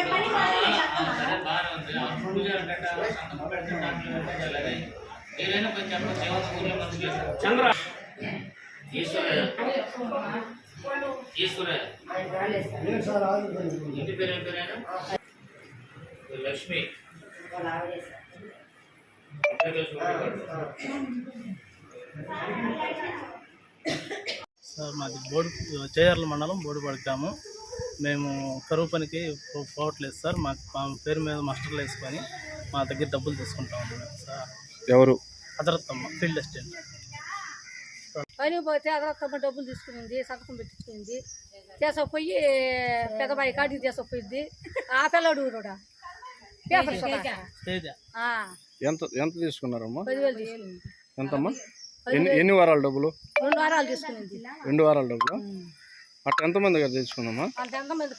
సరే బాగానే ఉంది ఆ పూజ అంటే సంతకం పెడితే దాంట్లో ఏముంటుంది అలాగే. ఏదైనా కొంచెం చెప్పండి ఎవరి ఊర్లో మంచిగా చంద్ర ఈశ్వర ఈశ్వర ఇంటి పేరు ఏం పేరైనా లక్ష్మి. సార్ మాది బోడు చేయార్ల మండలం బోడుపాడు గ్రామం. మేము కరువు పనికి పోవట్లేదు సార్. మా మా పేరు మీద మాస్టర్లు వేసుకొని మా దగ్గర డబ్బులు తీసుకుంటా ఉన్నాం సార్. ఎవరు? అదరత్తమ్మ ఫీల్డ్ అసిస్టెంట్. పని పోతే అదొక్కమ్మ డబ్బులు తీసుకునింది సంతకం పెట్టించుకుంది తీసుకుపోయి పెద్దబాయి కాడికి తీసుకుపోయింది ఆ పిల్లడు ఊరుడా. పేపర్ ఎంత ఎంత తీసుకున్నారమ్మా? ఎంతమ్మా? ఎన్ని ఎన్ని వారాల డబ్బులు? రెండు వారాలు రెండు వారాల డబ్బులు? అట్లా ఎంతమంది గారు ఎంతమందికి